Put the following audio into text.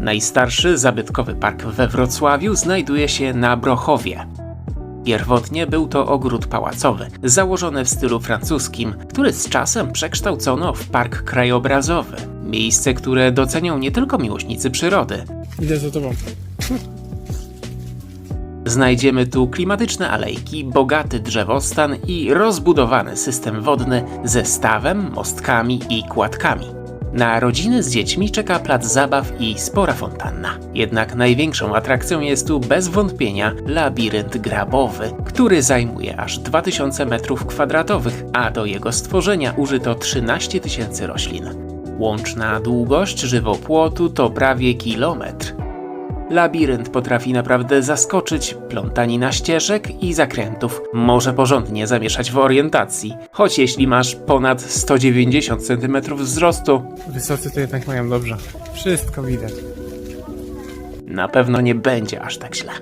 Najstarszy zabytkowy park we Wrocławiu znajduje się na Brochowie. Pierwotnie był to ogród pałacowy, założony w stylu francuskim, który z czasem przekształcono w park krajobrazowy. Miejsce, które docenią nie tylko miłośnicy przyrody. Idę za tobą. Znajdziemy tu klimatyczne alejki, bogaty drzewostan i rozbudowany system wodny ze stawem, mostkami i kładkami. Na rodziny z dziećmi czeka plac zabaw i spora fontanna. Jednak największą atrakcją jest tu bez wątpienia labirynt grabowy, który zajmuje aż 2000 m2, a do jego stworzenia użyto 13 tysięcy roślin. Łączna długość żywopłotu to prawie kilometr. Labirynt potrafi naprawdę zaskoczyć, plątanina ścieżek i zakrętów może porządnie zamieszać w orientacji, choć jeśli masz ponad 190 cm wzrostu, Wysocy to jednak mają dobrze. Wszystko widać. na pewno nie będzie aż tak źle.